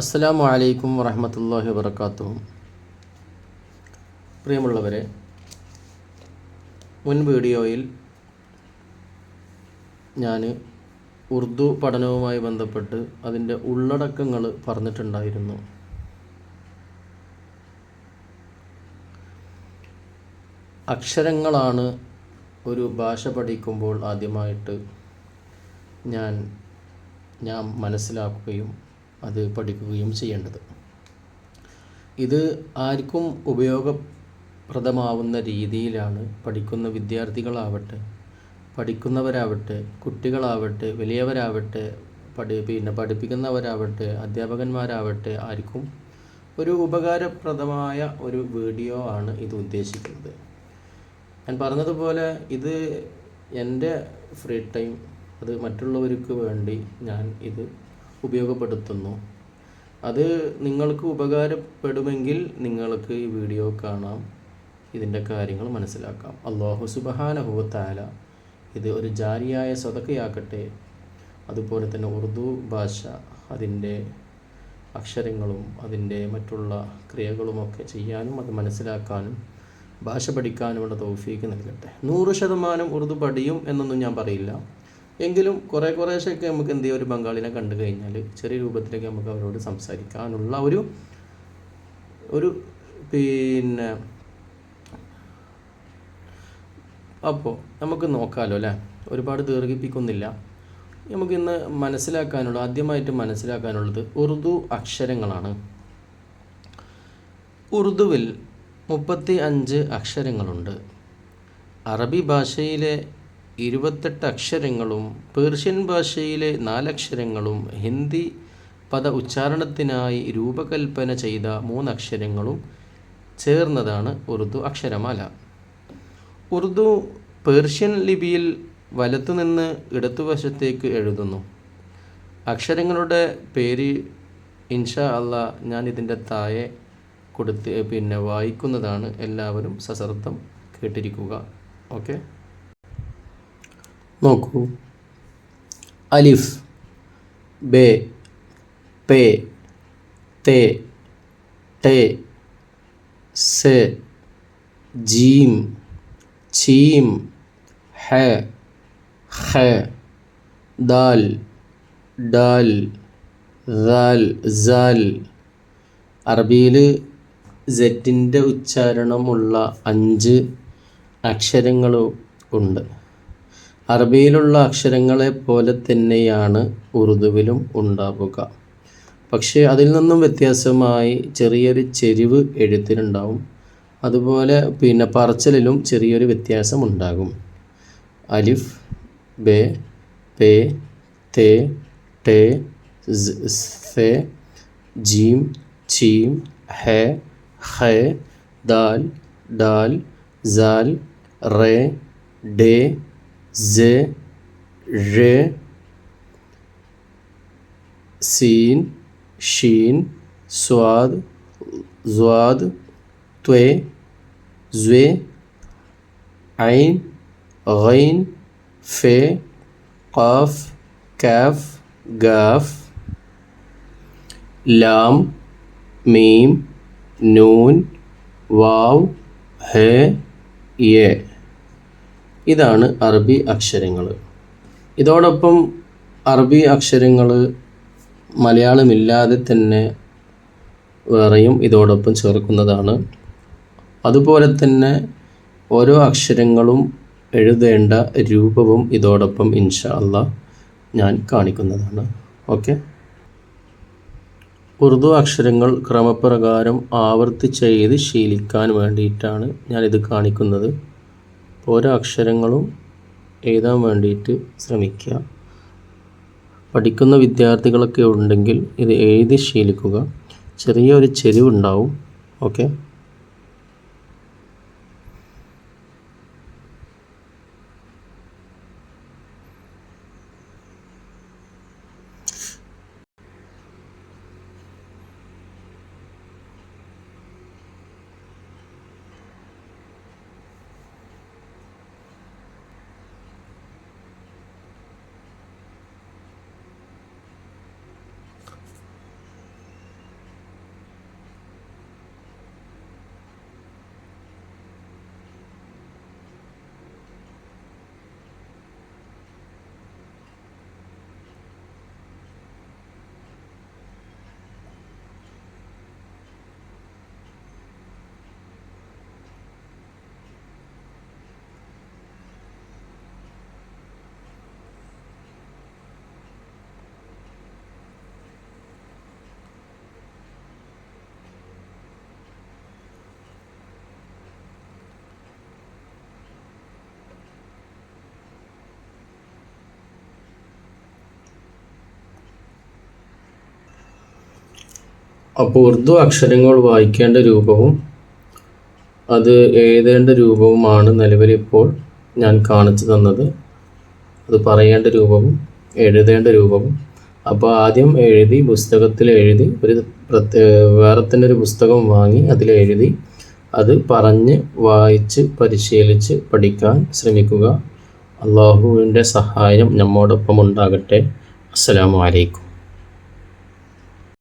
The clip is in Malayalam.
അസ്സലാമു അലൈക്കും വറഹമത്തല്ലാഹി വബർക്കാത്തു പ്രിയമുള്ളവരെ മുൻ വീഡിയോയിൽ ഞാൻ ഉറുദു പഠനവുമായി ബന്ധപ്പെട്ട് അതിന്റെ ഉള്ളടക്കങ്ങൾ പറഞ്ഞിട്ടുണ്ടായിരുന്നു. അക്ഷരങ്ങളാണ് ഒരു ഭാഷ പഠിക്കുമ്പോൾ ആദ്യമായിട്ട് ഞാൻ ഞാൻ മനസ്സിലാക്കുകയും അത് പഠിക്കുകയും ചെയ്യേണ്ടത്. ഇത് ആർക്കും ഉപയോഗപ്രദമാവുന്ന രീതിയിലാണ് പഠിക്കുന്ന വിദ്യാർത്ഥികളാവട്ടെ പഠിക്കുന്നവരാവട്ടെ കുട്ടികളാവട്ടെ വലിയവരാവട്ടെ പഠി പിന്നെ പഠിപ്പിക്കുന്നവരാവട്ടെ അധ്യാപകന്മാരാവട്ടെ ആർക്കും ഒരു ഉപകാരപ്രദമായ ഒരു വീഡിയോ ആണ് ഇത് ഉദ്ദേശിക്കുന്നത്. ഞാൻ പറഞ്ഞതുപോലെ ഇത് എന്റെ ഫ്രീ ടൈം അത് മറ്റുള്ളവർക്ക് വേണ്ടി ഞാൻ ഇത് ഉപയോഗപ്പെടുത്തുന്നു. അത് നിങ്ങൾക്ക് ഉപകാരപ്പെടുമെങ്കിൽ നിങ്ങൾക്ക് ഈ വീഡിയോ കാണാം. ഇതിന്റെ കാര്യങ്ങൾ മനസ്സിലാക്കാം. അള്ളാഹു സുബഹാനഹുവത്തായ ഇത് ഒരു ജാരിയായ സ്വതക്കയാക്കട്ടെ. അതുപോലെ തന്നെ ഉറുദു ഭാഷ അതിന്റെ അക്ഷരങ്ങളും അതിന്റെ മറ്റുള്ള ക്രിയകളുമൊക്കെ ചെയ്യാനും അത് മനസ്സിലാക്കാനും ഭാഷ പഠിക്കാനുമുള്ള തൗഫീക്ക് നൽകട്ടെ. നൂറ് ശതമാനം ഉറുദു പഠിയും എന്നൊന്നും ഞാൻ പറയില്ല. എങ്കിലും കുറേ കുറേശ്ശൊക്കെ നമുക്ക് എന്ത് ചെയ്യാം? ഒരു ബംഗാളിനെ കണ്ടു കഴിഞ്ഞാൽ ചെറിയ രൂപത്തിലൊക്കെ നമുക്ക് അവരോട് സംസാരിക്കാനുള്ള ഒരു ഒരു പിന്നെ അപ്പോൾ നമുക്ക് നോക്കാമല്ലോ അല്ലേ? ഒരുപാട് ദീർഘിപ്പിക്കുന്നില്ല നമുക്ക് ഇന്ന് മനസ്സിലാക്കാനുള്ള ആദ്യമായിട്ട് മനസ്സിലാക്കാനുള്ളത് ഉറുദു അക്ഷരങ്ങളാണ്. ഉറുദുവിൽ മുപ്പത്തി അഞ്ച് അക്ഷരങ്ങളുണ്ട്. അറബി ഭാഷയിലെ ഇരുപത്തെട്ട് അക്ഷരങ്ങളും പേർഷ്യൻ ഭാഷയിലെ നാലക്ഷരങ്ങളും ഹിന്ദി പദ ഉച്ചാരണത്തിനായി രൂപകൽപ്പന ചെയ്ത മൂന്നക്ഷരങ്ങളും ചേർന്നതാണ് ഉറുദു അക്ഷരമാല. ഉറുദു പേർഷ്യൻ ലിപിയിൽ വലത്തുനിന്ന് ഇടതുവശത്തേക്ക് എഴുതുന്നു. അക്ഷരങ്ങളുടെ പേര് ഇൻഷാ അല്ല ഞാൻ ഇതിന്റെ തായെ കൊടുത്ത് പിന്നെ വായിക്കുന്നതാണ്. എല്ലാവരും സശ്രദ്ധം കേട്ടിരിക്കുക. ഓക്കെ? നോക്കൂ. അലിഫ് ബേ പേ തേ ടേ സെ ജീം ചീം ഹ ഹ ദാൽ ഡാൽ ദാൽ സാൽ. അറബിയിൽ സെറ്റിന്റെ ഉച്ചാരണമുള്ള അഞ്ച് അക്ഷരങ്ങളും ഉണ്ട്. അറബിയിലുള്ള അക്ഷരങ്ങളെ പോലെ തന്നെയാണ് ഉറുദുവിലും ഉണ്ടാവുക. പക്ഷേ അതിൽ നിന്നും വ്യത്യാസമായി ചെറിയൊരു ചെരിവ് എഴുത്തിനുണ്ടാവും അതുപോലെ പിന്നെ പറച്ചലിലും ചെറിയൊരു വ്യത്യാസം ഉണ്ടാകും. അലിഫ് ബെ പേ തേ ടേ സെ ജീം ചീം ഹെ ഹെ ദാൽ ഡാൽ സാൽ റേ ഡേ জে রে সিন শিন সোয়াদ জোয়াদ তোয়ে জুয়ে আইন غين في قاف كاف قاف لام ميم نون واو ه ي ഇതാണ് അറബി അക്ഷരങ്ങൾ ഇതോടൊപ്പം അറബി അക്ഷരങ്ങൾ മലയാളമില്ലാതെ തന്നെ വേറെയും ഇതോടൊപ്പം ചേർക്കുന്നതാണ്. അതുപോലെ തന്നെ ഓരോ അക്ഷരങ്ങളും എഴുതേണ്ട രൂപവും ഇതോടൊപ്പം ഇൻഷാ ഞാൻ കാണിക്കുന്നതാണ്. ഓക്കെ? ഉറുദു അക്ഷരങ്ങൾ ക്രമപ്രകാരം ആവർത്തിച്ച് എഴുതി ശീലിക്കാൻ വേണ്ടിയിട്ടാണ് ഞാനിത് കാണിക്കുന്നത്. ഓരോ അക്ഷരങ്ങളും എഴുതാൻ വേണ്ടിയിട്ട് ശ്രമിക്കുക. പഠിക്കുന്ന വിദ്യാർത്ഥികളൊക്കെ ഉണ്ടെങ്കിൽ ഇത് എഴുതി ശീലിക്കുക. ചെറിയൊരു ചെരിവുണ്ടാവും. ഓക്കെ? അപ്പോൾ ഉറുദു അക്ഷരങ്ങൾ വായിക്കേണ്ട രൂപവും അത് എഴുതേണ്ട രൂപവുമാണ് നിലവിലിപ്പോൾ ഞാൻ കാണിച്ചു തന്നത്. അത് പറയേണ്ട രൂപവും എഴുതേണ്ട രൂപവും. അപ്പോൾ ആദ്യം എഴുതി പുസ്തകത്തിൽ എഴുതി ഒരു പ്രത്യേക വേറെ തന്നെ ഒരു പുസ്തകം വാങ്ങി അതിൽ എഴുതി അത് പറഞ്ഞ് വായിച്ച് പരിശീലിച്ച് പഠിക്കാൻ ശ്രമിക്കുക. അള്ളാഹുവിന്റെ സഹായം നമ്മോടൊപ്പം ഉണ്ടാകട്ടെ. അസ്സലാമു അലൈക്കും.